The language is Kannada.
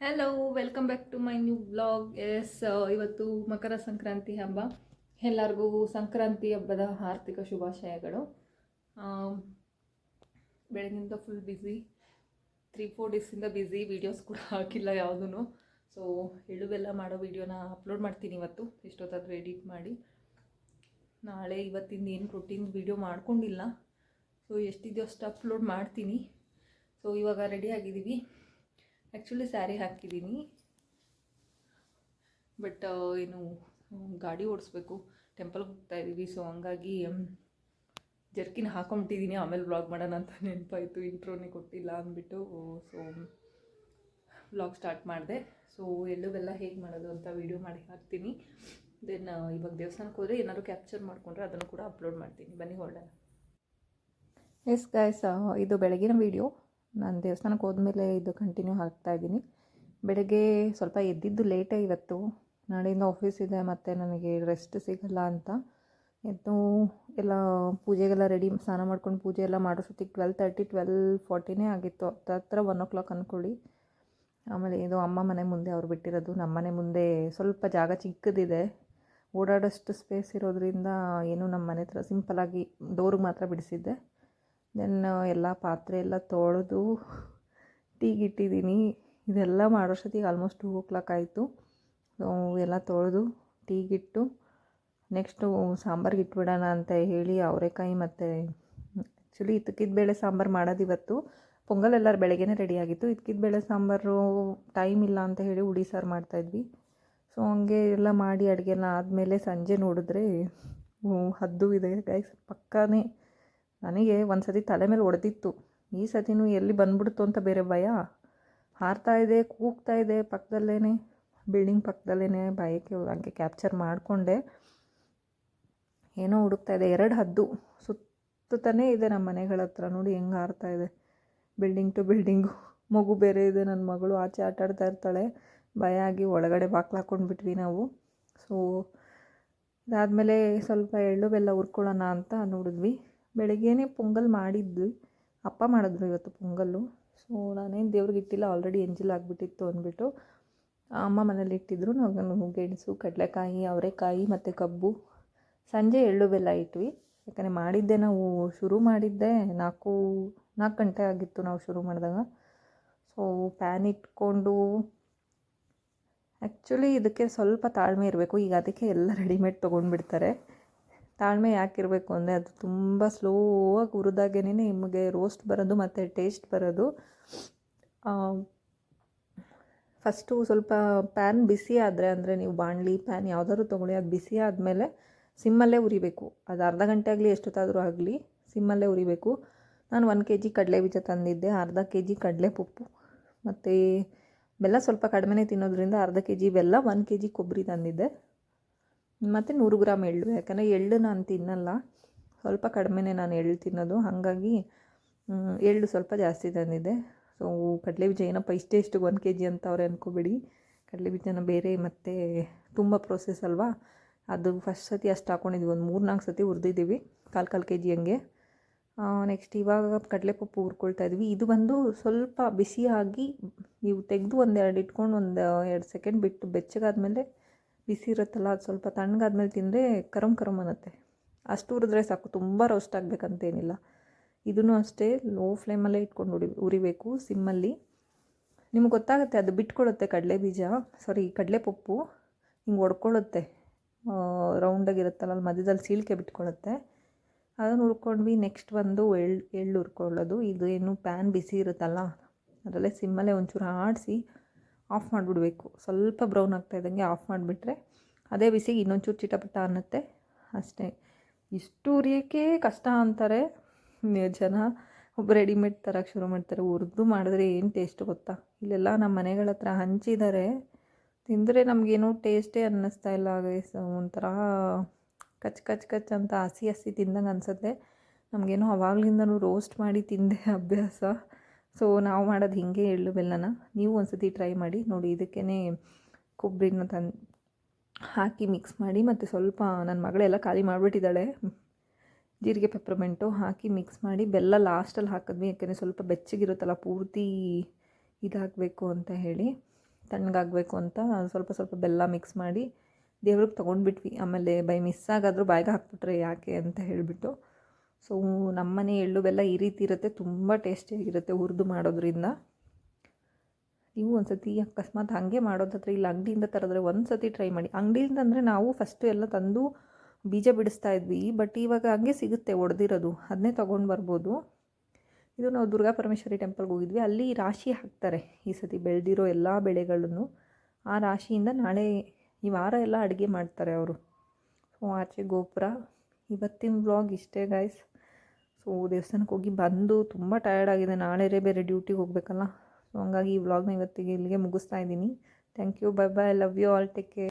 Hello welcome back to my new blog yes ಇವತ್ತು ಮಕರ ಸಂಕ್ರಾಂತಿ ಹಬ್ಬ. ಎಲ್ಲರಿಗೂ ಸಂಕ್ರಾಂತಿ ಹಬ್ಬದ ಆರ್ಥಿಕ ಶುಭಾಶಯಗಳು. ಬೆಳಗಿನಿಂದ ಫುಲ್ ಬ್ಯುಸಿ ತ್ರೀ ಫೋರ್ ಡೇಸಿಂದ ಬ್ಯುಸಿ ವೀಡಿಯೋಸ್ ಕೂಡ ಹಾಕಿಲ್ಲ ಯಾವುದೂ ಸೊ ಎಳುವೆಲ್ಲ ಮಾಡೋ ವೀಡಿಯೋನ ಅಪ್ಲೋಡ್ ಮಾಡ್ತೀನಿ ಇವತ್ತು. ಎಷ್ಟೊತ್ತಾದರೂ ಎಡಿಟ್ ಮಾಡಿ. ನಾಳೆ ಇವತ್ತಿಂದ ಏನು ಪ್ರೋಟೀನ್ ವೀಡಿಯೋ ಮಾಡ್ಕೊಂಡಿಲ್ಲ. ಸೊ ಎಷ್ಟಿದೆಯೋ ಅಷ್ಟು ಅಪ್ಲೋಡ್ ಮಾಡ್ತೀನಿ. ಸೊ ಇವಾಗ ರೆಡಿ ಆಗಿದ್ದೀವಿ. ಆ್ಯಕ್ಚುಲಿ ಸ್ಯಾರಿ ಹಾಕಿದ್ದೀನಿ ಬಟ್ ಏನು, ಗಾಡಿ ಓಡಿಸ್ಬೇಕು. ಟೆಂಪಲ್ಗೆ ಹೋಗ್ತಾ ಇದ್ದೀವಿ ಸೊ ಹಂಗಾಗಿ ಜರ್ಕಿನ ಹಾಕೊಂಬಿಟ್ಟಿದ್ದೀನಿ ಆಮೇಲೆ ವ್ಲಾಗ್ ಮಾಡೋಣ ಅಂತ ನೆನಪಾಯಿತು. ಇಂಟ್ರೋನೇ ಕೊಟ್ಟಿಲ್ಲ ಅಂದ್ಬಿಟ್ಟು ಸೊ ವ್ಲಾಗ್ ಸ್ಟಾರ್ಟ್ ಮಾಡಿದೆ. ಸೊ ಎಳ್ಳು ಬೆಲ್ಲ ಹೇಗೆ ಮಾಡೋದು ಅಂತ ವೀಡಿಯೋ ಮಾಡಿ ಹಾಕ್ತೀನಿ. ದೆನ್ ಇವಾಗ ದೇವಸ್ಥಾನಕ್ಕೆ ಹೋದರೆ ಏನಾದರೂ ಕ್ಯಾಪ್ಚರ್ ಮಾಡಿಕೊಂಡ್ರೆ ಅದನ್ನು ಕೂಡ ಅಪ್ಲೋಡ್ ಮಾಡ್ತೀನಿ. ಬನ್ನಿ, ಹೊರಡೋಣ. ಎಸ್ ಗಾಯ್ಸ್ ಇದು ಬೆಳಗಿನ ವೀಡಿಯೋ ನಾನು ದೇವಸ್ಥಾನಕ್ಕೆ ಹೋದ್ಮೇಲೆ ಇದು ಕಂಟಿನ್ಯೂ ಹಾಕ್ತಾ ಇದ್ದೀನಿ. ಬೆಳಗ್ಗೆ ಸ್ವಲ್ಪ ಎದ್ದಿದ್ದು ಲೇಟೇ ಇವತ್ತು. ನಾಳೆಯಿಂದ ಆಫೀಸ್ ಇದೆ, ಮತ್ತು ನನಗೆ ರೆಸ್ಟ್ ಸಿಗಲ್ಲ ಅಂತ. ಎದ್ದು ಎಲ್ಲ ಪೂಜೆಗೆಲ್ಲ ರೆಡಿ ಸ್ನಾನ ಮಾಡ್ಕೊಂಡು ಪೂಜೆ ಎಲ್ಲ ಮಾಡೋಷ್ಟೊತ್ತಿಗೆ ಟ್ವೆಲ್ ತರ್ಟಿ ಟ್ವೆಲ್ ಫಾರ್ಟಿನೇ ಆಗಿತ್ತು. ಹತ್ರ ಒನ್ ಓ ಕ್ಲಾಕ್ ಅಂದ್ಕೊಳ್ಳಿ ಆಮೇಲೆ ಇದು ಅಮ್ಮ ಮನೆ ಮುಂದೆ ಅವ್ರು ಬಿಟ್ಟಿರೋದು. ನಮ್ಮ ಮನೆ ಮುಂದೆ ಸ್ವಲ್ಪ ಜಾಗ ಚಿಕ್ಕದಿದೆ. ಓಡಾಡೋಷ್ಟು ಸ್ಪೇಸ್ ಇರೋದ್ರಿಂದ ಏನು ನಮ್ಮ ಮನೆ ಹತ್ರ ಸಿಂಪಲ್ಲಾಗಿ ಡೋರ್ಗೆ ಮಾತ್ರ ಬಿಡಿಸಿದ್ದೆ. ದೆನ್ ಎಲ್ಲ ಪಾತ್ರೆ ಎಲ್ಲ ತೊಳೆದು ಟೀಗೆ ಇಟ್ಟಿದ್ದೀನಿ ಇದೆಲ್ಲ ಮಾಡೋಷ್ಟೊತ್ತಿಗೆ ಆಲ್ಮೋಸ್ಟ್ ಟೂ ಓ ಕ್ಲಾಕ್ ಆಯಿತು. ಎಲ್ಲ ತೊಳೆದು ಟೀಗಿಟ್ಟು ನೆಕ್ಸ್ಟು ಸಾಂಬಾರ್ಗೆ ಇಟ್ಬಿಡೋಣ ಅಂತ ಹೇಳಿ ಅವರೆಕಾಯಿ ಮತ್ತು ಆ್ಯಕ್ಚುಲಿ ಇದಕ್ಕಿದ ಬೇಳೆ ಸಾಂಬಾರು ಮಾಡೋದು ಇವತ್ತು. ಪೊಂಗಲ್ ಎಲ್ಲರೂ ಬೆಳಗ್ಗೆನೇ ರೆಡಿ ಆಗಿತ್ತು. ಇದ್ಕಿದ್ದ ಬೇಳೆ ಸಾಂಬಾರು ಟೈಮ್ ಇಲ್ಲ ಅಂತ ಹೇಳಿ ಉಡಿ ಸಾರು ಮಾಡ್ತಾಯಿದ್ವಿ ಸೊ ಹಂಗೆ ಎಲ್ಲ ಮಾಡಿ ಅಡುಗೆನ ಆದಮೇಲೆ ಸಂಜೆ ನೋಡಿದ್ರೆ ಹದ್ದು ಇದೆ. ಗೈಸ್ ಪಕ್ಕಾನೇ ನನಗೆ ಒಂದು ಸತಿ ತಲೆ ಮೇಲೆ ಹೊಡೆದಿತ್ತು ಈ ಸತಿನೂ ಎಲ್ಲಿ ಬಂದ್ಬಿಡ್ತು ಅಂತ ಬೇರೆ ಭಯ. ಹಾರ್ತಾ ಇದೆ, ಕೂಗ್ತಾ ಇದೆ ಪಕ್ಕದಲ್ಲೇ ಬಿಲ್ಡಿಂಗ್ ಪಕ್ಕದಲ್ಲೇ ಭಯಕ್ಕೆ ಹಂಗೆ ಕ್ಯಾಪ್ಚರ್ ಮಾಡಿಕೊಂಡೆ. ಏನೋ ಹುಡುಕ್ತಾ ಇದೆ, ಎರಡು ಹದ್ದು. ಸುತ್ತನೇ ಇದೆ ನಮ್ಮ ಮನೆಗಳ ಹತ್ರ. ನೋಡಿ ಹೆಂಗೆ ಹಾರ್ತಾ ಇದೆ. ಬಿಲ್ಡಿಂಗ್ ಟು ಬಿಲ್ಡಿಂಗು ಮಗು ಬೇರೆ ಇದೆ ನನ್ನ ಮಗಳು ಆಚೆ ಆಟ ಆಡ್ತಾ ಇರ್ತಾಳೆ. ಭಯ ಆಗಿ ಒಳಗಡೆ ಬಾಕ್ಲು ಹಾಕ್ಕೊಂಡ್ಬಿಟ್ವಿ ನಾವು. ಸೊ ಅದಾದಮೇಲೆ ಸ್ವಲ್ಪ ಎಳ್ಳು ಬೆಲ್ಲ ಹುರ್ಕೊಳ್ಳೋಣ ಅಂತ ನೋಡಿದ್ವಿ. ಬೆಳಗ್ಗೆನೇ ಪೊಂಗಲ್ ಮಾಡಿದ್ವಿ ಅಪ್ಪ ಮಾಡಿದ್ರು ಇವತ್ತು ಪೊಂಗಲ್ಲು. ಸೊ ನಾನೇನು ದೇವ್ರಿಗೆ ಇಟ್ಟಿಲ್ಲ ಆಲ್ರೆಡಿ ಎಂಜಿಲ್ ಆಗಿಬಿಟ್ಟಿತ್ತು ಅಂದ್ಬಿಟ್ಟು ಅಮ್ಮ ಮನೇಲಿ ಇಟ್ಟಿದ್ರು. ನಾವು ಗೆಣಸು, ಕಡಲೆಕಾಯಿ, ಅವರೆಕಾಯಿ ಮತ್ತು ಕಬ್ಬು. ಸಂಜೆ ಎಳ್ಳು ಬೆಲ್ಲ ಇಟ್ವಿ. ಯಾಕಂದರೆ ಮಾಡಿದ್ದೆ ನಾವು, ಶುರು ಮಾಡಿದ್ದೆ ನಾಲ್ಕು ನಾಲ್ಕು ಗಂಟೆ ಆಗಿತ್ತು ನಾವು ಶುರು ಮಾಡಿದಾಗ. ಸೊ ಪ್ಯಾನ್ ಇಟ್ಕೊಂಡು ಆ್ಯಕ್ಚುಲಿ ಇದಕ್ಕೆ ಸ್ವಲ್ಪ ತಾಳ್ಮೆ ಇರಬೇಕು. ಈಗ ಅದಕ್ಕೆ ಎಲ್ಲ ರೆಡಿಮೇಡ್ ತೊಗೊಂಡ್ಬಿಡ್ತಾರೆ. ತಾಳ್ಮೆ ಯಾಕಿರಬೇಕು ಅಂದರೆ ಅದು ತುಂಬ ಸ್ಲೋವಾಗಿ ಹುರಿದಾಗೇನೆ ನಿಮಗೆ ರೋಸ್ಟ್ ಬರೋದು ಮತ್ತು ಟೇಸ್ಟ್ ಬರೋದು. ಫಸ್ಟು ಸ್ವಲ್ಪ ಪ್ಯಾನ್ ಬಿಸಿ ಆದರೆ ಅಂದರೆ ನೀವು ಬಾಣಲಿ ಪ್ಯಾನ್ ಯಾವುದಾದ್ರು ತೊಗೊಳ್ಳಿ, ಅದು ಬಿಸಿ ಆದಮೇಲೆ ಸಿಮ್ಮಲ್ಲೇ ಉರಿಬೇಕು ಅದು ಅರ್ಧ ಗಂಟೆ ಆಗಲಿ ಎಷ್ಟೊತ್ತಾದರೂ ಆಗಲಿ ಸಿಮ್ಮಲ್ಲೇ ಉರಿಬೇಕು ನಾನು ಒಂದು ಕೆ ಜಿ ಕಡಲೆ ಬೀಜ ತಂದಿದ್ದೆ, ಅರ್ಧ ಕೆ ಜಿ ಕಡಲೆ ಪಪ್ಪು ಮತ್ತು ಬೆಲ್ಲ ಸ್ವಲ್ಪ ಕಡಿಮೆನೇ ತಿನ್ನೋದ್ರಿಂದ ಅರ್ಧ ಕೆ ಜಿ ಬೆಲ್ಲ, ಒಂದು ಕೆ ಜಿ ಕೊಬ್ಬರಿ ತಂದಿದ್ದೆ. ಮತ್ತು ನೂರು ಗ್ರಾಮ್ ಎಳ್ಳು. ಯಾಕಂದರೆ ಎಳ್ಳು ನಾನು ತಿನ್ನಲ್ಲ. ಸ್ವಲ್ಪ ಕಡಿಮೆನೇ ನಾನು ಎಳ್ಳು ತಿನ್ನೋದು. ಹಾಗಾಗಿ ಎಳ್ಳು ಸ್ವಲ್ಪ ಜಾಸ್ತಿ ತಂದಿದ್ದೆ. ಸೊ ಕಡಲೆ ಬೀಜ ಏನಪ್ಪ, ಇಷ್ಟೇ ಇಷ್ಟು ಒಂದು ಕೆ ಜಿ ಅಂತ ಅವ್ರೆ ಅಂದ್ಕೋಬೇಡಿ ಕಡಲೆ ಬೀಜನ ಬೇರೆ ಮತ್ತು ತುಂಬ ಪ್ರೋಸೆಸ್ ಅಲ್ವಾ? ಅದು ಫಸ್ಟ್ ಸತಿ ಅಷ್ಟು ಹಾಕ್ಕೊಂಡಿದ್ವಿ ಒಂದು ಮೂರು ನಾಲ್ಕು ಸತಿ ಹುರಿದಿದ್ದೀವಿ. ಕಾಲು ಕಾಲು ಕೆ ಜಿ ಹಂಗೆ ನೆಕ್ಸ್ಟ್ ಇವಾಗ ಕಡಲೆಪಪ್ಪು ಹುರ್ಕೊಳ್ತಾ ಇದ್ವಿ. ಇದು ಬಂದು ಸ್ವಲ್ಪ ಬಿಸಿಯಾಗಿ, ನೀವು ತೆಗೆದು ಒಂದೆರಡು ಇಟ್ಕೊಂಡು ಒಂದು ಎರಡು ಸೆಕೆಂಡ್ ಬಿಟ್ಟು ಬೆಚ್ಚಗಾದ್ಮೇಲೆ ಬಿಸಿ ಇರುತ್ತಲ್ಲ, ಅದು ಸ್ವಲ್ಪ ತಣ್ಣಗಾದ್ಮೇಲೆ ತಿಂದರೆ ಕರಮ್ ಕರಮ್ ಅನ್ನತ್ತೆ. ಅಷ್ಟು ಹುರಿದ್ರೆ ಸಾಕು, ತುಂಬ ರೋಸ್ಟ್ ಆಗಬೇಕಂತೇನಿಲ್ಲ. ಇದನ್ನು ಅಷ್ಟೇ ಲೋ ಫ್ಲೇಮಲ್ಲೇ ಇಟ್ಕೊಂಡು ಉರಿ ಉರಿಬೇಕು ಸಿಮ್ಮಲ್ಲಿ. ನಿಮ್ಗೆ ಗೊತ್ತಾಗುತ್ತೆ, ಅದು ಬಿಟ್ಕೊಡುತ್ತೆ ಕಡಲೆ ಬೀಜ ಸಾರಿ ಕಡಲೆ ಪಪ್ಪು ಹಿಂಗೆ ಒಡ್ಕೊಳ್ಳುತ್ತೆ. ರೌಂಡಾಗಿರುತ್ತಲ್ಲ ಅಲ್ಲಿ ಮಧ್ಯದಲ್ಲಿ ಸೀಳಿಕೆ ಬಿಟ್ಕೊಳ್ಳುತ್ತೆ. ಅದನ್ನು ಹುರ್ಕೊಂಡ್ವಿ ನೆಕ್ಸ್ಟ್ ಬಂದು ಎಳ್ಳು ಎಳ್ಳು ಹುರ್ಕೊಳ್ಳೋದು. ಇದು ಏನು ಪ್ಯಾನ್ ಬಿಸಿ ಇರುತ್ತಲ್ಲ, ಅದರಲ್ಲೇ ಸಿಮ್ಮಲ್ಲೇ ಒಂಚೂರು ಆಡಿಸಿ ಆಫ್ ಮಾಡಿಬಿಡ್ಬೇಕು. ಸ್ವಲ್ಪ ಬ್ರೌನ್ ಆಗ್ತಾ ಇದ್ದಂಗೆ ಆಫ್ ಮಾಡಿಬಿಟ್ರೆ ಅದೇ ಬಿಸಿಗೆ ಇನ್ನೊಂಚೂರು ಚಿಟಪಟ ಅನ್ನತ್ತೆ. ಅಷ್ಟೇ. ಇಷ್ಟು ಉರಿಯೋಕ್ಕೆ ಕಷ್ಟ ಅಂತಾರೆ. ಜನ ಒಬ್ಬ ರೆಡಿಮೇಡ್ ತರಕ್ಕೆ ಶುರು ಮಾಡ್ತಾರೆ. ಹುರಿದು ಮಾಡಿದ್ರೆ ಏನು ಟೇಸ್ಟ್ ಗೊತ್ತಾ? ಇಲ್ಲೆಲ್ಲ ನಮ್ಮ ಮನೆಗಳ ಹತ್ರ ಹಂಚಿದ್ದಾರೆ ತಿಂದರೆ ನಮಗೇನು ಟೇಸ್ಟೇ ಅನ್ನಿಸ್ತಾ ಇಲ್ಲ. ಒಂಥರ ಕಚ್ ಕಚ್ ಕಚ್ ಅಂತ ಹಸಿ ಹಸಿ ತಿಂದಂಗೆ ಅನಿಸುತ್ತೆ. ನಮಗೇನೋ ಅವಾಗ್ಲಿಂದನೂ ರೋಸ್ಟ್ ಮಾಡಿ ತಿಂದೆ ಅಭ್ಯಾಸ. ಸೊ ನಾವು ಮಾಡೋದು ಹಿಂಗೆ ಎಳ್ಳು ಬೆಲ್ಲನ ನೀವು ಒಂದ್ಸತಿ ಟ್ರೈ ಮಾಡಿ ನೋಡಿ ಇದಕ್ಕೇ ಕೊಬ್ಬರಿನ ತಂದು ಹಾಕಿ ಮಿಕ್ಸ್ ಮಾಡಿ ಮತ್ತು ಸ್ವಲ್ಪ ನನ್ನ ಮಗಳೆಲ್ಲ ಖಾಲಿ ಮಾಡಿಬಿಟ್ಟಿದ್ದಾಳೆ. ಜೀರಿಗೆ ಪೆಪ್ರಮೆಂಟು ಹಾಕಿ ಮಿಕ್ಸ್ ಮಾಡಿ ಬೆಲ್ಲ ಲಾಸ್ಟಲ್ಲಿ ಹಾಕಿದ್ವಿ, ಯಾಕೆಂದರೆ ಸ್ವಲ್ಪ ಬೆಚ್ಚಗಿರುತ್ತಲ್ಲ, ಪೂರ್ತಿ ಇದಾಗಬೇಕು ಅಂತ ಹೇಳಿ, ತಣ್ಣಗಾಗಬೇಕು ಅಂತ ಸ್ವಲ್ಪ ಸ್ವಲ್ಪ ಬೆಲ್ಲ ಮಿಕ್ಸ್ ಮಾಡಿ ದೇವ್ರಿಗೆ ತೊಗೊಂಡ್ಬಿಟ್ವಿ. ಆಮೇಲೆ ಬೈ ಮಿಸ್ ಆಗಾದರೂ ಬಾಯಿಗೆ ಹಾಕ್ಬಿಟ್ರೆ ಯಾಕೆ ಅಂತ ಹೇಳಿಬಿಟ್ಟು. ಸೊ, ನಮ್ಮನೆ ಎಳ್ಳು ಬೆಲ್ಲ ಈ ರೀತಿ ಇರುತ್ತೆ, ತುಂಬ ಟೇಸ್ಟಿಯಾಗಿರುತ್ತೆ ಹುರಿದು ಮಾಡೋದ್ರಿಂದ. ನೀವು ಒಂದು ಸತಿ ಅಕಸ್ಮಾತ್ ಹಾಗೆ ಮಾಡೋದಾದ್ರೆ ಇಲ್ಲ, ಅಂಗಡಿಯಿಂದ ತರೋದ್ರೆ ಒಂದು ಸತಿ ಟ್ರೈ ಮಾಡಿ. ಅಂಗಡಿಯಿಂದ ಅಂದರೆ ನಾವು ಫಸ್ಟು ಎಲ್ಲ ತಂದು ಬೀಜ ಬಿಡಿಸ್ತಾ ಇದ್ವಿ ಬಟ್ ಇವಾಗ ಹಂಗೆ ಸಿಗುತ್ತೆ, ಒಡೆದಿರೋದು. ಅದನ್ನೇ ತೊಗೊಂಡು ಬರ್ಬೋದು. ಇದು ನಾವು ದುರ್ಗಾ ಪರಮೇಶ್ವರಿ ಟೆಂಪಲ್ಗೆ ಹೋಗಿದ್ವಿ. ಅಲ್ಲಿ ರಾಶಿ ಹಾಕ್ತಾರೆ ಈ ಸತಿ ಬೆಳೆದಿರೋ ಎಲ್ಲ ಬೆಳೆಗಳನ್ನು. ಆ ರಾಶಿಯಿಂದ ನಾಳೆ ಈ ವಾರ ಎಲ್ಲ ಅಡುಗೆ ಮಾಡ್ತಾರೆ ಅವರು. ಸೊ, ಆಚೆ ಗೋಪುರ. ಇವತ್ತಿನ ಬ್ಲಾಗ್ ಇಷ್ಟೇ ಗಾಯ್ಸ್ ಸೊ ದೇವಸ್ಥಾನಕ್ಕೆ ಹೋಗಿ ಬಂದು ತುಂಬ ಟಯರ್ಡ್ ಆಗಿದೆ ನಾಳೆ ಬೇರೆ ಡ್ಯೂಟಿಗೆ ಹೋಗಬೇಕಲ್ಲ. ಸೊ ಹಂಗಾಗಿ ಈ ವ್ಲಾಗ್ನ ಇವತ್ತಿಗೆ ಇಲ್ಲಿಗೆ ಮುಗಿಸ್ತಾ ಇದ್ದೀನಿ. Thank you bye bye love you all take care